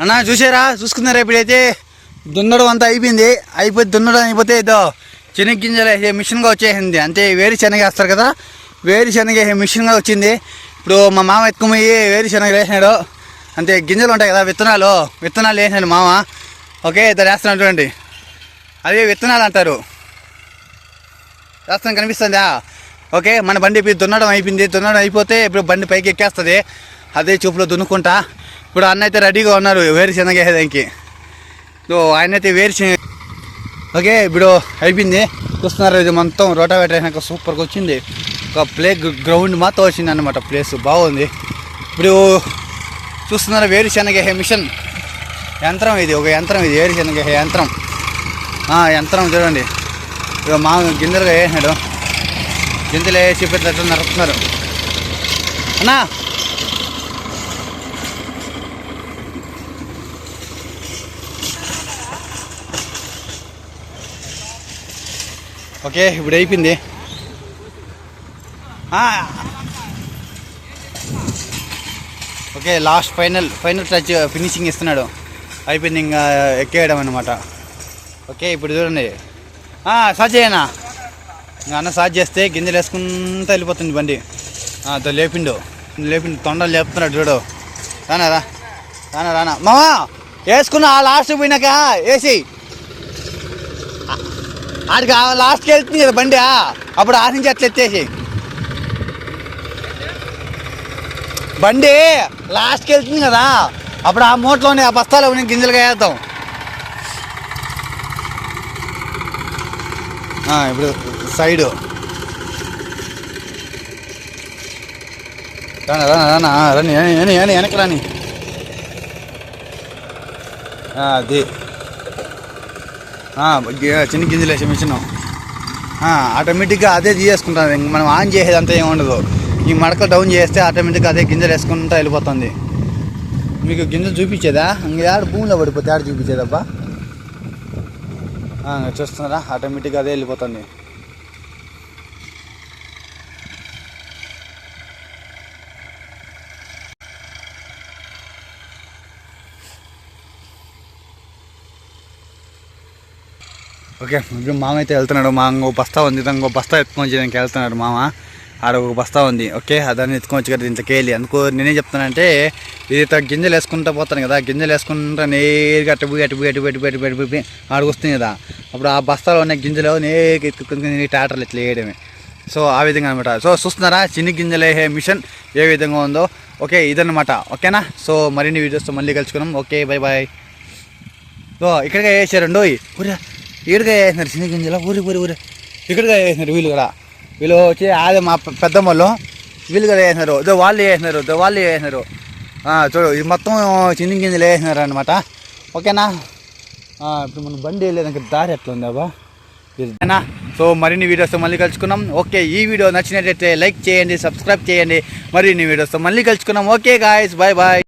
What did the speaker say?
అన్న చూసారా చూసుకున్నారా ఇప్పుడైతే. దున్నడం అంతా అయిపోయింది. అయిపోయి దున్నడం అయిపోతే ఏదో శనగ గింజలు వేసే మిషన్గా వచ్చేసింది. అంటే వేరుశనగ వేస్తారు కదా వేరుశనగ వేసే మిషన్గా వచ్చింది. ఇప్పుడు మా మామ ఎత్తుకుపోయి వేరుశనగలు వేసినాడు. అంటే గింజలు ఉంటాయి కదా విత్తనాలు విత్తనాలు వేసినాడు మామ. ఓకే ఇద్దరు వేస్తున్నాడు చూడండి. అదే విత్తనాలు అంటారు. రాస్తాను కనిపిస్తుందా? ఓకే మన బండి ఇప్పుడు దున్నడం అయిపోయింది. దున్నడం అయిపోతే ఇప్పుడు బండి పైకి ఎక్కేస్తుంది. అదే చూపులో దున్నుకుంటా. ఇప్పుడు అన్న అయితే రెడీగా ఉన్నారు వేరుశనగ వేసేదానికి ఆయన అయితే వేరుశనగ ఓకే ఇప్పుడు అయిపోయింది. చూస్తున్నారు ఇది మొత్తం రోటావేటర్ అయినాక సూపర్గా వచ్చింది. ఒక ప్లే గ్రౌండ్ మాత్రం వచ్చింది అనమాట ప్లేస్ బాగుంది. ఇప్పుడు చూస్తున్నారు వేరుశనగ హే మిషన్. యంత్రం ఇది ఒక యంత్రం ఇది వేరుశనగ హే యంత్రం. యంత్రం చూడండి. ఇక మా గింజలుగా వేసినాడు. గింజలు వేసి పెట్టినట్టు నరుకుతున్నారు. అన్నా! ఓకే ఇప్పుడు అయిపోయింది. Okay last final final touch finishing ఇస్తున్నాడు. అయిపోయింది ఇంకా ఎక్కేయడం అనమాట ఓకే ఇప్పుడు చూడండి. సాజ్ చేయనా? ఇంకా అన్న సాజ్ చేస్తే గింజలు వేసుకుంటూ వెళ్ళిపోతుంది బండి. ఆ, లేపిండు. లేపిండు తొండలు లేపుతున్నాడు చూడు. రానా రా. రానా రానా. మామా వేసుకున్నా లాస్ట్ పోయినాక వేసి ఆడికి లాస్ట్కి వెళ్తుంది కదా బండి ఆ, అప్పుడు ఆ నుంచి అట్లా ఎత్తేసి. బండి లాస్ట్కి వెళ్తుంది కదా అప్పుడు ఆ మూటలోనే ఆ బస్తాలో నేను గింజలుగా వేద్దాం ఇప్పుడు సైడు. రానా రానా రానా రాని రాని రాని వెనక రాని అది. చిన్న గింజలు వేసే మిషన్ ఆటోమేటిక్గా అదే తీసేసుకుంటుంది మనం ఆన్ చేసేదంతా ఏమి ఉండదు. ఈ మడక డౌన్ చేస్తే ఆటోమేటిక్గా అదే గింజలు వేసుకుంటా వెళ్ళిపోతుంది. మీకు గింజలు చూపించేదా? ఇంకా ఆడ భూమిలో పడిపోతే ఆడ చూపించేదబ్బా చూస్తున్నారా? ఆటోమేటిక్గా అదే వెళ్ళిపోతుంది. ఓకే ఇప్పుడు మామ అయితే వెళ్తున్నాడు మా ఇంకో బస్తా ఉంది ఇంకో బస్తా ఎత్తుకొని చేయడానికి వెళ్తున్నాడు మామ. ఆడ ఒక బస్తా ఉంది ఓకే దాన్ని ఎత్తుకొని వచ్చి కదా దీంట్లోకి వెళ్ళి అందుకో నేనేం చెప్తానంటే ఇది గింజలు వేసుకుంటా పోతాను కదా గింజలు వేసుకుంటా నేరుగా అటు పోయి అటు పోయి అటు పెట్టి పెట్టి పెట్టి పెట్టి ఆడికి కదా అప్పుడు ఆ బస్తాలో ఉన్న గింజలు నేరుగా ఎత్తుకుని ట్రాక్టర్లు ఇట్లా వేయడమే. సో ఆ విధంగా అనమాట సో చూస్తున్నారా చిన్ని గింజలు వేసే మిషన్ ఏ విధంగా ఉందో. ఓకే ఇదన్నమాట ఓకేనా? సో మరిన్ని వీడియోస్తో మళ్ళీ కలుసుకున్నాం ఓకే బై బాయ్ ఓ ఇక్కడికే వేసారండి ఊరే ఈడుగా వేసినారు చిన్న గింజలు. ఊరి ఊరి ఊరి. ఇక్కడిగా వేసినారు వీళ్ళు కూడా. వీళ్ళు వచ్చి అదే మా పె- పెద్దమ్మలు వీళ్ళు కూడా వేసినారు ఇదో వాళ్ళు వేసినారు ఇదో వాళ్ళు వేసినారు చూడు ఇది మొత్తం చిన్న గింజలు వేసినారు అనమాట ఓకేనా ఇప్పుడు మనం బండి వెళ్ళేదానికి దారి ఎట్లా ఉంది అబ్బా ఇదేనా సో మరిన్ని వీడియోస్తో మళ్ళీ కలుసుకున్నాం ఓకే ఈ వీడియో నచ్చినట్లయితే లైక్ చేయండి సబ్స్క్రైబ్ చేయండి. మరిన్ని వీడియోస్తో మళ్ళీ కలుసుకున్నాం ఓకే గాయస్ బాయ్ బాయ్